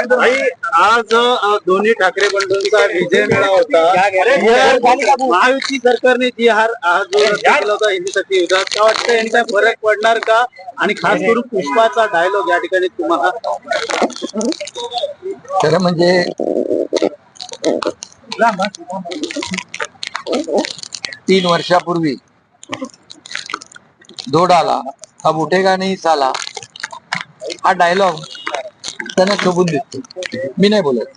आज दोन्ही ठाकरे बंधूंचा विजय मेळा होता. या महायुती सरकारने जी हार होता हिंदीसाठी युद्धात का वाटतं यांचा फरक पडणार का? आणि खास करून पुष्पाचा डायलॉग या ठिकाणी तुम्हाला खरं म्हणजे तीन वर्षापूर्वी दोडाला अब उठेगा नाही साला हा डायलॉग त्यांना शोभून दिसतो. मी नाही बोलत.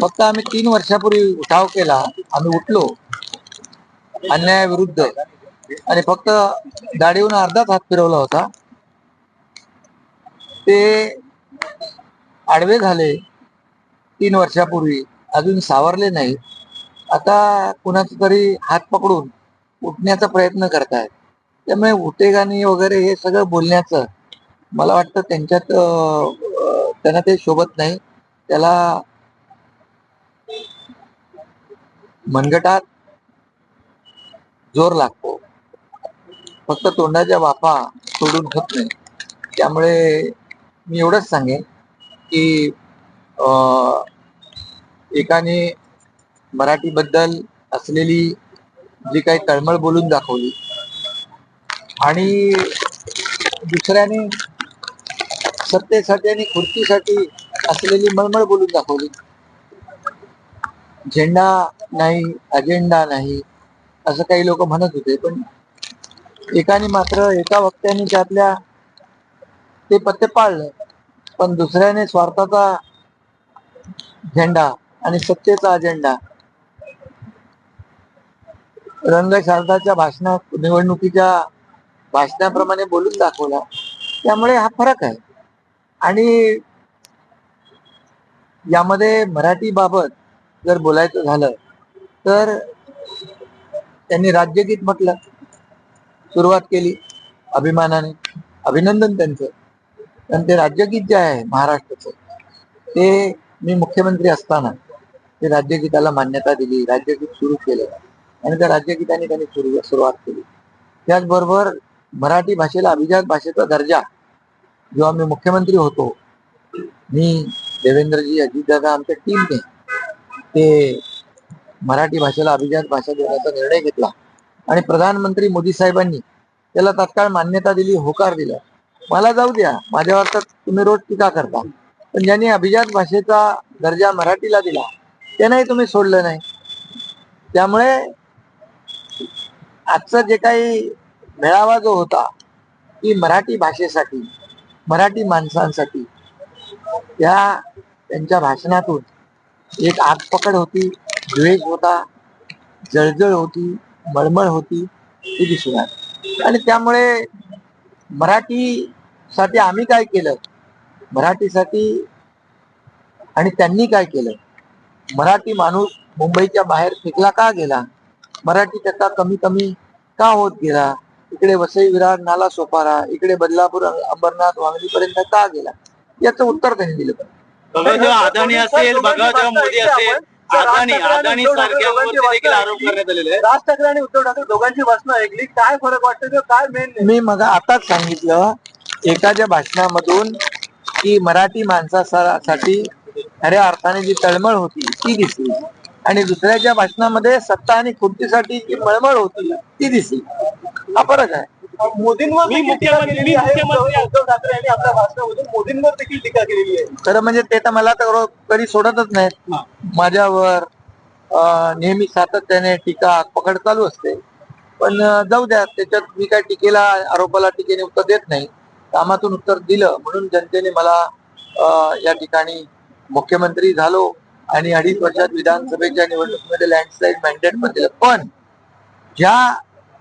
फक्त आम्ही तीन वर्षापूर्वी उठाव केला. आम्ही उठलो. अन्यायाविरुद्ध आणि फक्त दाढीहून अर्धाच हात फिरवला होता. ते आडवे झाले. तीन वर्षापूर्वी. अजून सावरले नाही. आता कुणाचा तरी हात पकडून उठण्याचा प्रयत्न करतायत. त्यामुळे उटेगाणी वगैरे हे सगळं बोलण्याचं मला वाटतं त्यांच्यात त्यांना ते शोभत नाही. त्याला मनगटात जोर लागतो. फक्त तोंडाच्या वाफा सोडून होत नाही. त्यामुळे मी एवढंच सांगेन की अं, एकाने मराठीबद्दल असलेली जी काही तळमळ बोलून दाखवली आणि दुसऱ्याने सत्तेसाठी आणि खुर्चीसाठी असलेली मळमळ बोलून दाखवली. झेंडा नाही अजेंडा नाही असं काही लोक म्हणत होते पण एकाने मात्र एका वक्त्याने त्यातल्या ते पत्ते पाळलं पण दुसऱ्याने स्वार्थाचा झेंडा आणि सत्तेचा अजेंडा रंगशारदाच्या भाषणात निवडणुकीच्या भाषणाप्रमाणे बोलून दाखवला. त्यामुळे हा फरक आहे. आणि यामध्ये मराठी बाबत जर बोलायचं झालं तर त्यांनी राज्यगीत म्हटलं सुरुवात केली अभिमानाने अभिनंदन त्यांचं. पण ते राज्यगीत जे आहे महाराष्ट्राचं ते मी मुख्यमंत्री असताना ते राज्यगीताला मान्यता दिली राज्यगीत सुरू केलं आणि त्या राज्यगीताने त्यांनी सुरुवात केली. त्याचबरोबर मराठी भाषेला अभिजात भाषेचा दर्जा जेव्हा मी मुख्यमंत्री होतो मी देवेंद्रजी अजितदादा आमच्या टीमने ते मराठी भाषेला अभिजात भाषा देण्याचा निर्णय घेतला. आणि प्रधानमंत्री मोदी साहेबांनी त्याला तात्काळ मान्यता दिली होकार दिला. मला जाऊ द्या माझ्यावर तर तुम्ही रोज टीका करता. पण ज्यांनी अभिजात भाषेचा दर्जा मराठीला दिला त्यांनाही तुम्ही सोडलं नाही. त्यामुळे आजचा जे काही मेळावा जो होता ती मराठी भाषेसाठी मराठी माणसांसाठी. त्या त्यांच्या भाषणातून एक आगपकड होती द्वेष होता जळजळ होती मळमळ होती ती दिसून आली. आणि त्यामुळे मराठीसाठी आम्ही काय केलं? मराठीसाठी आणि त्यांनी काय केलं? मराठी माणूस मुंबईच्या बाहेर फेकला का गेला? मराठी त्याचा कमी कमी का होत गेला? इकडे वसई विरार नाला सोपारा इकडे बदलापूर अंबरनाथ वांगणीपर्यंत का गेला? याचं उत्तर त्यांनी दिलं. जेव्हा अदानी असेल बघा जेव्हा मोदी असेल अदानी अदानी सारख्यांवरती देखील आरोप करण्यात आलेले आहेत. राज ठाकरे आणि उद्धव ठाकरे दोघांची भाषणं ऐकली काय फरक वाटतं काय मेन मी मग आताच सांगितलं एखाद्या भाषणामधून की मराठी माणसासाठी खऱ्या अर्थाने जी तळमळ होती ती दिसली. आणि दुसऱ्याच्या भाषणामध्ये सत्ता आणि खुर्चीसाठी जी मळमळ होती ती दिसली. हा फरक आहे. मोदींवर मोदींवर देखील टीका केलेली आहे. खरं म्हणजे ते तर मला तर कधी सोडतच नाहीत. माझ्यावर नेहमी सातत्याने टीका पकड चालू असते. पण जाऊ द्या त्याच्यात मी काय टीकेला आरोपाला टीकेने उत्तर देत नाही. कामातून उत्तर दिलं म्हणून जनतेने मला या ठिकाणी मुख्यमंत्री झालो. आणि अडीच वर्षात विधानसभेच्या निवडणुकीमध्ये लँडस्लाईड मॅन्डेट पण दिलं. पण ज्या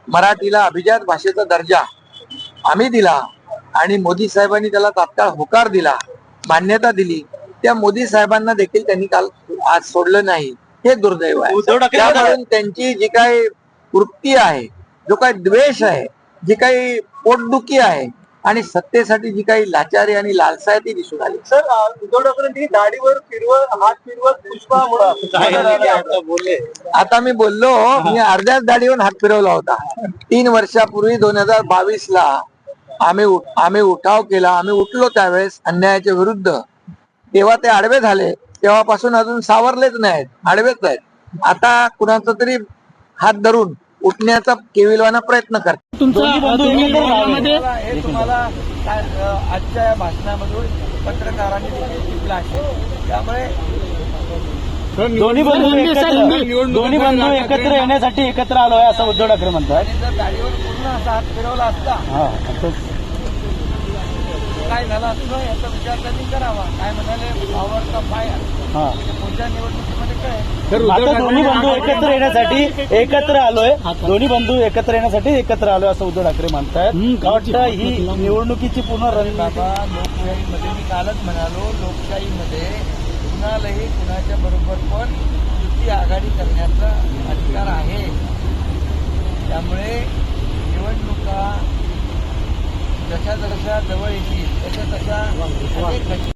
मराठीला अभिजात भाषेचा दर्जा आम्ही दिला आणि मोदी साहेबांनी त्याला तात्काळ होकार दिला मान्यता दिली त्या मोदी साहेबांना देखील त्यांनी काल आज सोडलं नाही. हे दुर्दैव आहे. त्यामुळे त्यांची जी काही वृत्ती आहे जो काही द्वेष आहे जी काही पोटदुखी आहे आणि सत्तेसाठी जी काही लाचारी आणि लालसा आहे ती दिसून आली. सर उद्धव दाढीवर फिरवत हात फिरवत पुष्पा आता बोलले. आता मी बोललो मी अर्ध्याच दाढीवरून हात फिरवला होता. तीन वर्षापूर्वी दोन हजार बावीस ला आम्ही आम्ही उठाव केला आम्ही उठलो त्यावेळेस अन्यायाच्या विरुद्ध. तेव्हा ते आडवे झाले तेव्हापासून अजून सावरलेच नाहीत आडवेच आहेत. आता कुणाचा तरी हात धरून उठण्याचा केविलवाना प्रयत्न करतात दोन्ही बंधू एकत्र राहावे. हे तुम्हाला आजच्या या भाषणामधून पत्रकारांनी टिपलं आहे. त्यामुळे दोन्ही बंधू एकत्र दोन्ही बंधू एकत्र येण्यासाठी एकत्र आलो आहे असं उद्धव ठाकरे म्हणतात. गाडीवर पूर्ण असा हात फिरवला असता हा असंच. काय झालं असतं याचा विचार त्यांनी करावा. काय म्हणाले? का फायर हा. पुढच्या निवडणुकीमध्ये काय आता दोन्ही बंधू एकत्र येण्यासाठी एकत्र आलोय. दोन्ही बंधू एकत्र येण्यासाठी एकत्र आलोय असं उद्धव ठाकरे म्हणतात वाटतं ही निवडणुकीची पूर्ण रणनीती बाबा लोकशाहीमध्ये मी कालच म्हणालो लोकशाहीमध्ये कुणालाही कुणाच्या बरोबर पण युती आघाडी करण्याचा अधिकार आहे. त्यामुळे निवडणुका ذكاء ذكاء دوائي فيه ذكاء ذكاء